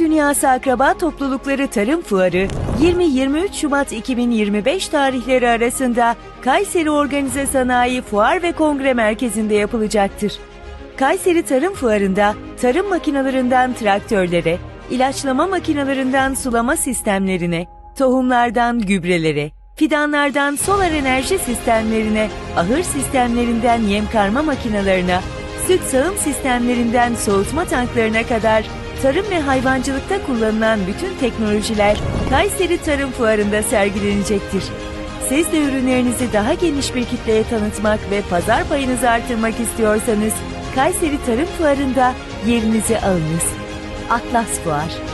Dünyası Akraba Toplulukları Tarım Fuarı 20-23 Şubat 2025 tarihleri arasında Kayseri Organize Sanayi Fuar ve Kongre Merkezi'nde yapılacaktır. Kayseri Tarım Fuarı'nda tarım makinalarından traktörlere, ilaçlama makinalarından sulama sistemlerine, tohumlardan gübrelere, fidanlardan solar enerji sistemlerine, ahır sistemlerinden yem karma makinalarına, süt sağım sistemlerinden soğutma tanklarına kadar tarım ve hayvancılıkta kullanılan bütün teknolojiler Kayseri Tarım Fuarı'nda sergilenecektir. Siz de ürünlerinizi daha geniş bir kitleye tanıtmak ve pazar payınızı artırmak istiyorsanız Kayseri Tarım Fuarı'nda yerinizi alınız. Atlas Fuar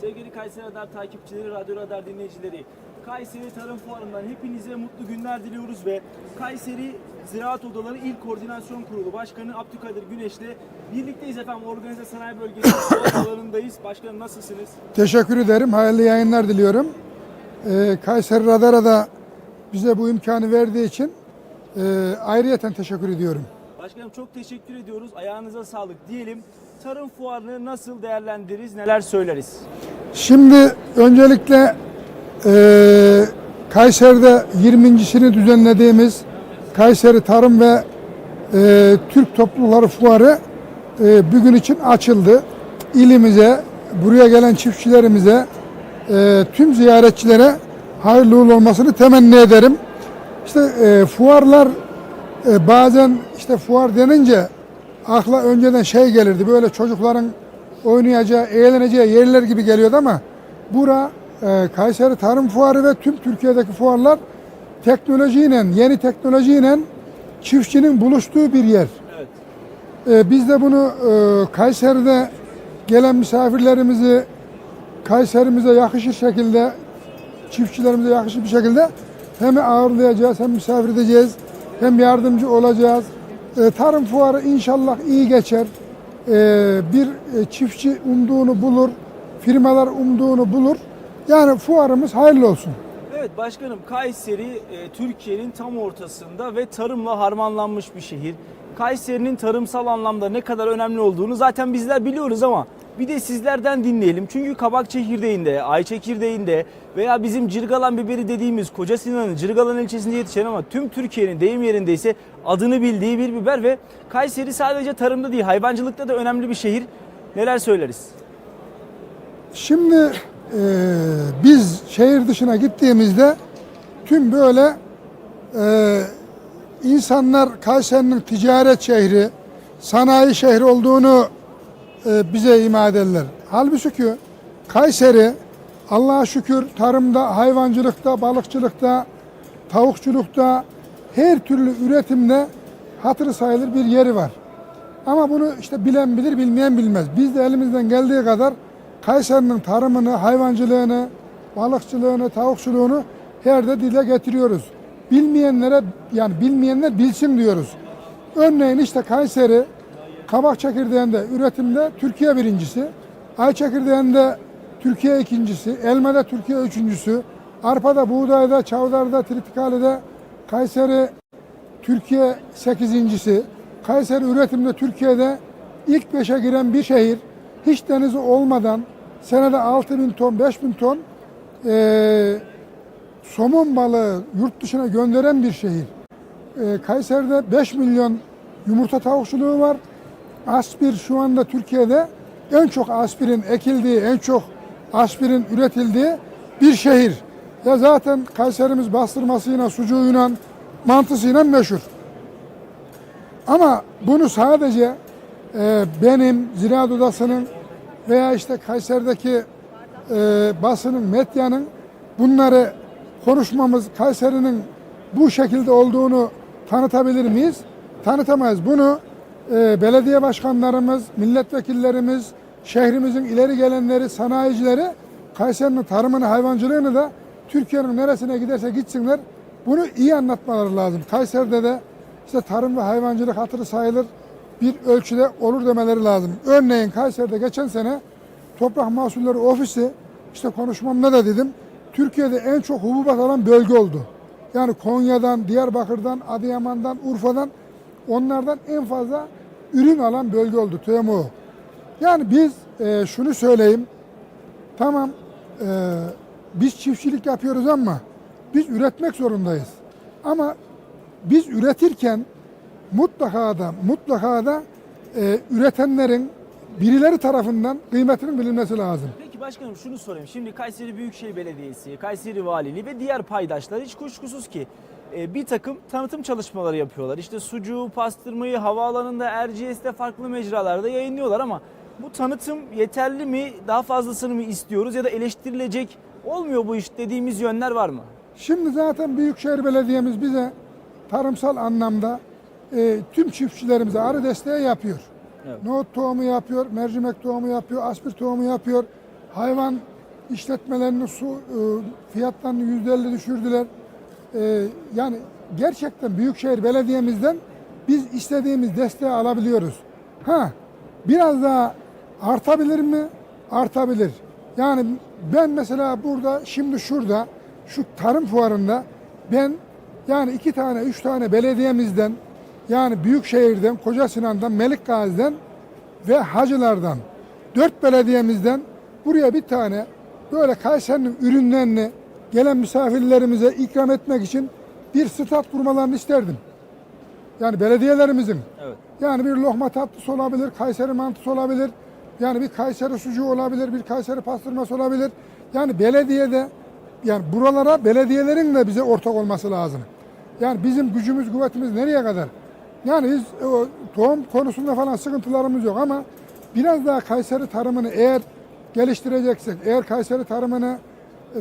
Sevgili Kayseri Radar takipçileri, Radyo Radar dinleyicileri, Kayseri Tarım Fuarı'ndan hepinize mutlu günler diliyoruz ve Kayseri Ziraat Odaları İl Koordinasyon Kurulu Başkanı Abdülkadir Güneş'le birlikteyiz efendim. Organize Sanayi Bölgesi alanındayız. Başkanım nasılsınız? Teşekkür ederim. Hayırlı yayınlar diliyorum. Ee, Kayseri Radar'a da bize bu imkanı verdiği için e, ayrıyeten teşekkür ediyorum. Başkanım çok teşekkür ediyoruz. Ayağınıza sağlık diyelim. Tarım fuarını nasıl değerlendiririz, neler söyleriz? Şimdi öncelikle e, Kayseri'de 20.sini düzenlediğimiz Kayseri Tarım ve e, Türk Toplulukları Fuarı e, bugün için açıldı. İlimize, buraya gelen çiftçilerimize, e, tüm ziyaretçilere hayırlı uğurlu olmasını temenni ederim. İşte e, fuarlar e, bazen işte fuar denince akla önceden şey gelirdi böyle çocukların oynayacağı, eğleneceği yerler gibi geliyordu ama bura e, Kayseri Tarım Fuarı ve tüm Türkiye'deki fuarlar teknolojiyle, yeni teknolojiyle çiftçinin buluştuğu bir yer. Evet. E, biz de bunu e, Kayseri'de gelen misafirlerimizi Kayserimize yakışır şekilde, çiftçilerimize yakışır bir şekilde hem ağırlayacağız, hem misafir edeceğiz, hem yardımcı olacağız. E, tarım fuarı inşallah iyi geçer. E, bir e, çiftçi umduğunu bulur, firmalar umduğunu bulur. Yani fuarımız hayırlı olsun. Evet başkanım Kayseri e, Türkiye'nin tam ortasında ve tarımla harmanlanmış bir şehir. Kayseri'nin tarımsal anlamda ne kadar önemli olduğunu zaten bizler biliyoruz ama bir de sizlerden dinleyelim. Çünkü kabak çekirdeğinde, ay çekirdeğinde veya bizim Cirgalan biberi dediğimiz Koca Sinan'ın Cirgalan ilçesinde yetişen ama tüm Türkiye'nin deyim yerinde ise adını bildiği bir biber ve Kayseri sadece tarımda değil hayvancılıkta da önemli bir şehir. Neler söyleriz? Şimdi e, biz şehir dışına gittiğimizde tüm böyle e, insanlar Kayseri'nin ticaret şehri, sanayi şehri olduğunu e, bize ima ederler. Halbuki Kayseri Allah'a şükür tarımda, hayvancılıkta, balıkçılıkta, tavukçulukta her türlü üretimde hatırı sayılır bir yeri var. Ama bunu işte bilen bilir, bilmeyen bilmez. Biz de elimizden geldiği kadar Kayseri'nin tarımını, hayvancılığını, balıkçılığını, tavukçuluğunu her de dile getiriyoruz. Bilmeyenlere yani bilmeyenler bilsin diyoruz. Örneğin işte Kayseri kabak çekirdeğinde üretimde Türkiye birincisi, ay çekirdeğinde Türkiye ikincisi, elmada Türkiye üçüncüsü, arpada, buğdayda, çavdarda, tritikali'de Kayseri Türkiye sekizincisi. Kayseri üretimde Türkiye'de ilk beşe giren bir şehir. Hiç denizi olmadan senede 6 bin ton, 5 bin ton eee somon balığı yurt dışına gönderen bir şehir. Ee, Kayseri'de 5 milyon yumurta tavukçuluğu var. Aspir şu anda Türkiye'de en çok aspirin ekildiği, en çok aspirin üretildiği bir şehir. Ya zaten Kayserimiz bastırmasıyla, sucuğuyla, mantısıyla meşhur. Ama bunu sadece e, benim Ziraat Odası'nın veya işte Kayseri'deki e, basının, medyanın bunları konuşmamız Kayseri'nin bu şekilde olduğunu tanıtabilir miyiz? Tanıtamayız. Bunu e, belediye başkanlarımız, milletvekillerimiz, şehrimizin ileri gelenleri, sanayicileri Kayseri'nin tarımını, hayvancılığını da Türkiye'nin neresine giderse gitsinler bunu iyi anlatmaları lazım. Kayseri'de de işte tarım ve hayvancılık hatırı sayılır bir ölçüde olur demeleri lazım. Örneğin Kayseri'de geçen sene Toprak Mahsulleri Ofisi işte konuşmamda da dedim Türkiye'de en çok hububat alan bölge oldu. Yani Konya'dan, Diyarbakır'dan, Adıyaman'dan, Urfa'dan onlardan en fazla ürün alan bölge oldu TMO. Yani biz e, şunu söyleyeyim. Tamam e, biz çiftçilik yapıyoruz ama biz üretmek zorundayız. Ama biz üretirken mutlaka da mutlaka da e, üretenlerin birileri tarafından kıymetinin bilinmesi lazım. Peki başkanım şunu sorayım. Şimdi Kayseri Büyükşehir Belediyesi, Kayseri Valiliği ve diğer paydaşlar hiç kuşkusuz ki bir takım tanıtım çalışmaları yapıyorlar. İşte sucuğu, pastırmayı havaalanında, Erciyes'te farklı mecralarda yayınlıyorlar ama bu tanıtım yeterli mi? Daha fazlasını mı istiyoruz ya da eleştirilecek olmuyor bu iş dediğimiz yönler var mı? Şimdi zaten Büyükşehir Belediye'miz bize tarımsal anlamda e, tüm çiftçilerimize arı desteği yapıyor. Evet. Nohut tohumu yapıyor, mercimek tohumu yapıyor, aspir tohumu yapıyor. Hayvan işletmelerinin su e, fiyatlarını yüzde elli düşürdüler. E, yani gerçekten Büyükşehir Belediye'mizden biz istediğimiz desteği alabiliyoruz. Ha, biraz daha artabilir mi? Artabilir. Yani ben mesela burada, şimdi şurada, şu tarım fuarında ben yani iki tane, üç tane belediyemizden yani Büyükşehir'den, Koca Sinan'dan, Melik Gazi'den ve Hacılar'dan dört belediyemizden buraya bir tane böyle Kayseri'nin ürünlerini gelen misafirlerimize ikram etmek için bir stat kurmalarını isterdim. Yani belediyelerimizin Evet. yani bir lokma tatlısı olabilir, Kayseri mantısı olabilir. Yani bir Kayseri sucuğu olabilir, bir Kayseri pastırması olabilir. Yani belediyede yani buralara belediyelerin de bize ortak olması lazım. Yani bizim gücümüz, kuvvetimiz nereye kadar? Yani biz o tohum konusunda falan sıkıntılarımız yok ama biraz daha Kayseri tarımını eğer geliştireceksek, eğer Kayseri tarımını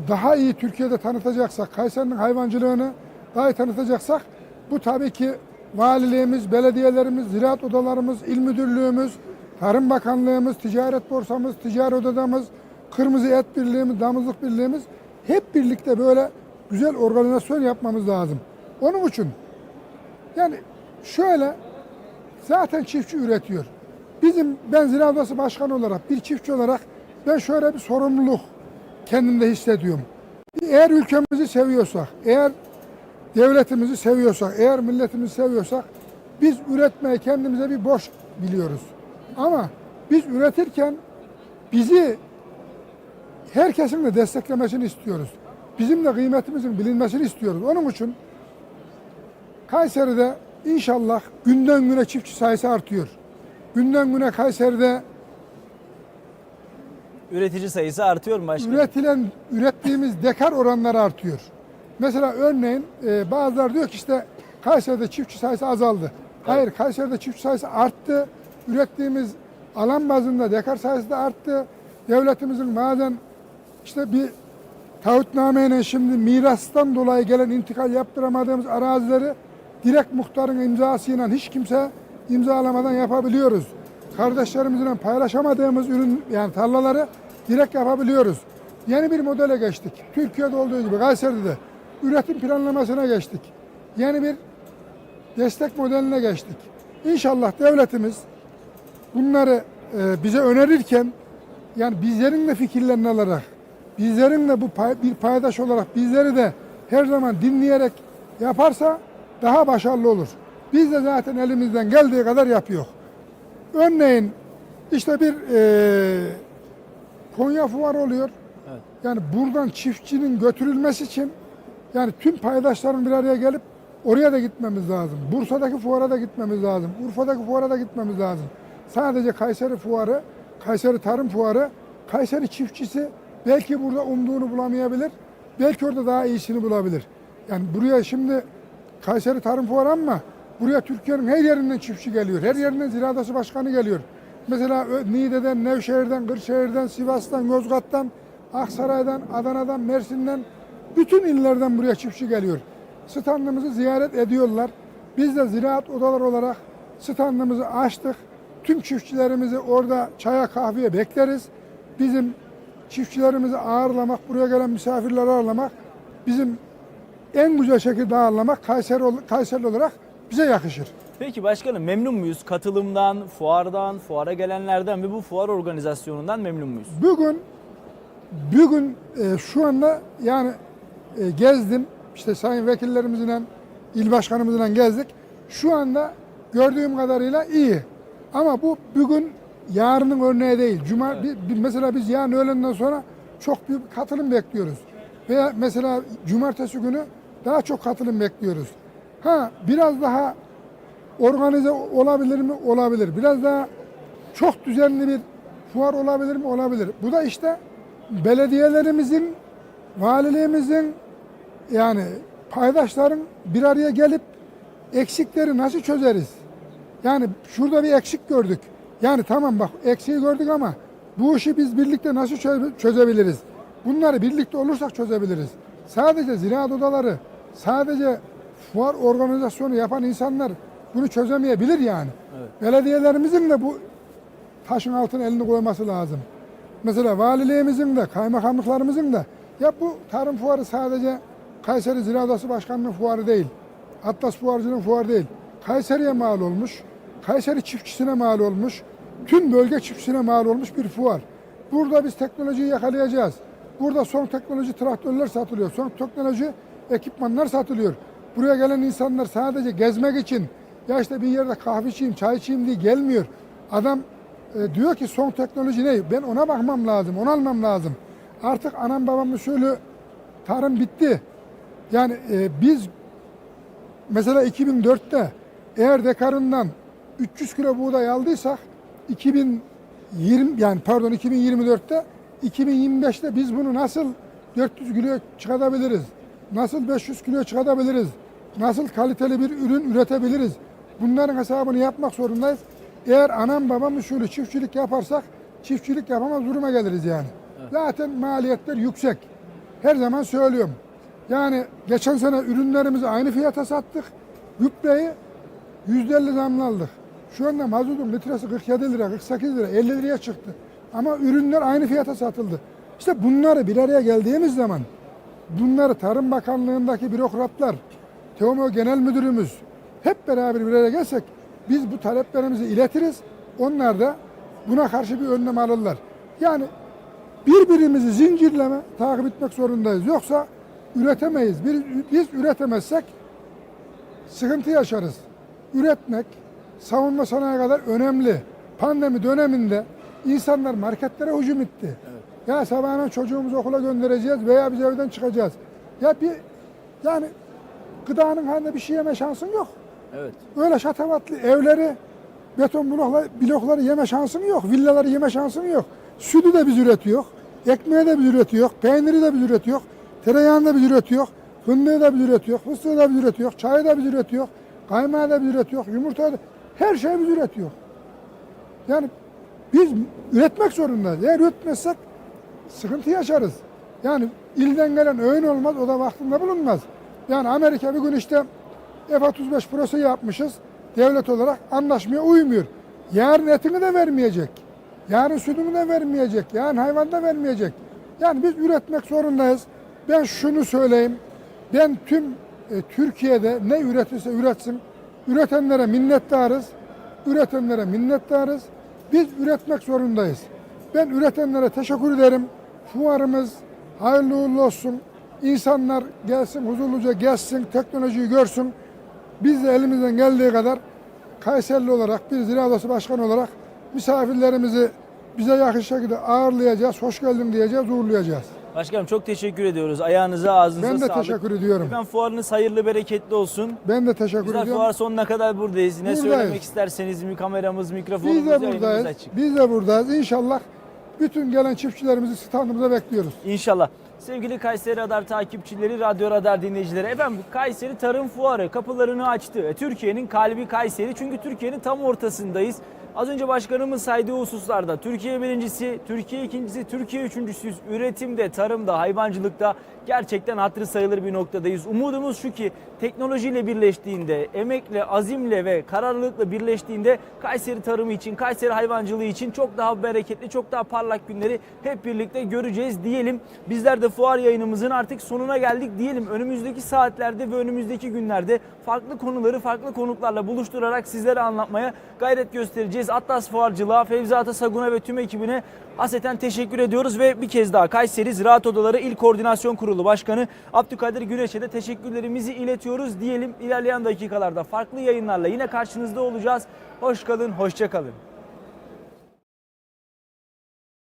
daha iyi Türkiye'de tanıtacaksak, Kayseri'nin hayvancılığını daha iyi tanıtacaksak bu tabii ki valiliğimiz, belediyelerimiz, ziraat odalarımız, il müdürlüğümüz, Tarım Bakanlığımız, ticaret borsamız, ticaret odamız, Kırmızı Et Birliğimiz, Damızlık Birliğimiz hep birlikte böyle güzel organizasyon yapmamız lazım. Onun için yani şöyle zaten çiftçi üretiyor. Bizim ben Ziraat Odası Başkanı olarak bir çiftçi olarak ben şöyle bir sorumluluk kendimde hissediyorum. Eğer ülkemizi seviyorsak, eğer devletimizi seviyorsak, eğer milletimizi seviyorsak biz üretmeyi kendimize bir borç biliyoruz. Ama biz üretirken bizi herkesin de desteklemesini istiyoruz. Bizim de kıymetimizin bilinmesini istiyoruz. Onun için Kayseri'de inşallah günden güne çiftçi sayısı artıyor. Günden güne Kayseri'de Üretici sayısı artıyor mu başkanım? üretilen ürettiğimiz dekar oranları artıyor. Mesela örneğin e, bazıları diyor ki işte Kayseri'de çiftçi sayısı azaldı. Hayır Kayseri'de çiftçi sayısı arttı. Ürettiğimiz alan bazında dekar sayısı da arttı. Devletimizin bazen işte bir taahhütnameyle şimdi mirastan dolayı gelen intikal yaptıramadığımız arazileri direkt muhtarın imzasıyla hiç kimse imzalamadan yapabiliyoruz. Kardeşlerimizle paylaşamadığımız ürün yani tarlaları direkt yapabiliyoruz. Yeni bir modele geçtik. Türkiye'de olduğu gibi Kayseri'de de üretim planlamasına geçtik. Yeni bir destek modeline geçtik. İnşallah devletimiz bunları e, bize önerirken yani bizlerin de fikirlerini alarak, bizlerin de bu pay- bir paydaş olarak bizleri de her zaman dinleyerek yaparsa daha başarılı olur. Biz de zaten elimizden geldiği kadar yapıyor. Örneğin işte bir e, Konya fuarı oluyor. Evet. Yani buradan çiftçinin götürülmesi için yani tüm paydaşların bir araya gelip oraya da gitmemiz lazım. Bursa'daki fuara da gitmemiz lazım. Urfa'daki fuara da gitmemiz lazım. Sadece Kayseri fuarı, Kayseri Tarım Fuarı, Kayseri çiftçisi belki burada umduğunu bulamayabilir. Belki orada daha iyisini bulabilir. Yani buraya şimdi Kayseri Tarım Fuarı ama buraya Türkiye'nin her yerinden çiftçi geliyor. Her yerinden Ziraat Odası Başkanı geliyor. Mesela Niğde'den, Nevşehir'den, Kırşehir'den, Sivas'tan, Yozgat'tan, Aksaray'dan, Adana'dan, Mersin'den bütün illerden buraya çiftçi geliyor. Standımızı ziyaret ediyorlar. Biz de ziraat odalar olarak standımızı açtık. Tüm çiftçilerimizi orada çaya kahveye bekleriz. Bizim çiftçilerimizi ağırlamak, buraya gelen misafirleri ağırlamak bizim en güzel şekilde ağırlamak Kayseri, Kayseri olarak bize yakışır. Peki başkanım memnun muyuz? Katılımdan, fuardan, fuara gelenlerden ve bu fuar organizasyonundan memnun muyuz? Bugün bugün e, şu anda yani e, gezdim. işte sayın vekillerimizle, il başkanımızla gezdik. Şu anda gördüğüm kadarıyla iyi. Ama bu bugün yarının örneği değil. Cuma bir- bir- mesela biz yarın öğlenden sonra çok büyük katılım bekliyoruz. Veya mesela cumartesi günü daha çok katılım bekliyoruz. Ha biraz daha organize olabilir mi? Olabilir. Biraz daha çok düzenli bir fuar olabilir mi? Olabilir. Bu da işte belediyelerimizin, valiliğimizin yani paydaşların bir araya gelip eksikleri nasıl çözeriz? Yani şurada bir eksik gördük. Yani tamam bak eksiği gördük ama bu işi biz birlikte nasıl çö- çözebiliriz? Bunları birlikte olursak çözebiliriz. Sadece ziraat odaları, sadece fuar organizasyonu yapan insanlar bunu çözemeyebilir yani. Belediyelerimizin de bu taşın altına elini koyması lazım. Mesela valiliğimizin de, kaymakamlıklarımızın da ya bu tarım fuarı sadece Kayseri Ziraat Odası Başkanı'nın fuarı değil. Atlas Fuarcı'nın fuarı değil. Kayseri'ye mal olmuş, Kayseri çiftçisine mal olmuş, tüm bölge çiftçisine mal olmuş bir fuar. Burada biz teknolojiyi yakalayacağız. Burada son teknoloji traktörler satılıyor, son teknoloji ekipmanlar satılıyor. Buraya gelen insanlar sadece gezmek için ya işte bir yerde kahve içeyim, çay içeyim diye gelmiyor. Adam e, diyor ki son teknoloji ne? Ben ona bakmam lazım, onu almam lazım. Artık anam babam usulü tarım bitti. Yani e, biz mesela 2004'te eğer dekarından 300 kilo buğday aldıysak 2020 yani pardon 2024'te 2025'te biz bunu nasıl 400 kilo çıkartabiliriz? Nasıl 500 kilo çıkartabiliriz? Nasıl kaliteli bir ürün üretebiliriz? Bunların hesabını yapmak zorundayız. Eğer anam babam usulü çiftçilik yaparsak çiftçilik yapamaz duruma geliriz yani. Zaten maliyetler yüksek. Her zaman söylüyorum. Yani geçen sene ürünlerimizi aynı fiyata sattık. Gübreyi %50 zamlı aldık. Şu anda mazotun litresi 47 lira, 48 lira, 50 liraya çıktı. Ama ürünler aynı fiyata satıldı. İşte bunları bir araya geldiğimiz zaman bunları Tarım Bakanlığı'ndaki bürokratlar, TEOMO Genel Müdürümüz hep beraber bir araya gelsek biz bu taleplerimizi iletiriz. Onlar da buna karşı bir önlem alırlar. Yani birbirimizi zincirleme takip etmek zorundayız. Yoksa üretemeyiz. Biz, biz üretemezsek sıkıntı yaşarız. Üretmek savunma sanayi kadar önemli. Pandemi döneminde insanlar marketlere hücum etti. Ya sabahına çocuğumuzu okula göndereceğiz veya biz evden çıkacağız. Ya bir yani gıdanın halinde bir şey yeme şansın yok. Evet. Öyle şatavatlı evleri, beton blokları, blokları yeme şansın yok. Villaları yeme şansın yok. Sütü de biz üretiyor. Ekmeği de biz üretiyor. Peyniri de biz üretiyor. Tereyağını da biz üretiyor. Fındığı da biz üretiyor. Fıstığı da biz üretiyor. Çayı da biz üretiyor. Kaymağı da biz üretiyor. Yumurta da her şeyi biz üretiyor. Yani biz üretmek zorundayız. Eğer üretmezsek sıkıntı yaşarız. Yani ilden gelen öğün olmaz, o da vaktinde bulunmaz. Yani Amerika bir gün işte F-35 prosu yapmışız. Devlet olarak anlaşmaya uymuyor. Yarın etini de vermeyecek. Yarın sütünü de vermeyecek. Yarın hayvan da vermeyecek. Yani biz üretmek zorundayız. Ben şunu söyleyeyim. Ben tüm e, Türkiye'de ne üretirse üretsin. Üretenlere minnettarız. Üretenlere minnettarız. Biz üretmek zorundayız. Ben üretenlere teşekkür ederim. Fuarımız hayırlı uğurlu olsun. İnsanlar gelsin, huzurluca gelsin, teknolojiyi görsün. Biz de elimizden geldiği kadar Kayserili olarak, bir ziraat odası başkanı olarak misafirlerimizi bize yakın şekilde ağırlayacağız, hoş geldin diyeceğiz, uğurlayacağız. Başkanım çok teşekkür ediyoruz. Ayağınıza ağzınıza Ben de sağlık. teşekkür ediyorum. Efendim fuarınız hayırlı bereketli olsun. Ben de teşekkür Güzel ediyorum. fuar sonuna kadar buradayız. Ne Buradayız. söylemek isterseniz mi kameramız, mikrofonumuz, Biz de buradayız. açık. Biz de buradayız. İnşallah bütün gelen çiftçilerimizi standımıza bekliyoruz. İnşallah. Sevgili Kayseri Radar takipçileri, Radyo Radar dinleyicileri. Efendim Kayseri Tarım Fuarı kapılarını açtı. E, Türkiye'nin kalbi Kayseri çünkü Türkiye'nin tam ortasındayız. Az önce başkanımız saydığı hususlarda Türkiye birincisi, Türkiye ikincisi, Türkiye üçüncüsüyüz. Üretimde, tarımda, hayvancılıkta gerçekten hatırı sayılır bir noktadayız. Umudumuz şu ki teknolojiyle birleştiğinde, emekle, azimle ve kararlılıkla birleştiğinde Kayseri tarımı için, Kayseri hayvancılığı için çok daha bereketli, çok daha parlak günleri hep birlikte göreceğiz diyelim. Bizler de fuar yayınımızın artık sonuna geldik diyelim. Önümüzdeki saatlerde ve önümüzdeki günlerde farklı konuları farklı konuklarla buluşturarak sizlere anlatmaya gayret göstereceğiz. Kez Atlas Fuarcılığa, Fevzi Atasagun'a ve tüm ekibine haseten teşekkür ediyoruz ve bir kez daha Kayseri Ziraat Odaları İl Koordinasyon Kurulu Başkanı Abdülkadir Güneş'e de teşekkürlerimizi iletiyoruz diyelim. İlerleyen dakikalarda farklı yayınlarla yine karşınızda olacağız. Hoş kalın, hoşça kalın.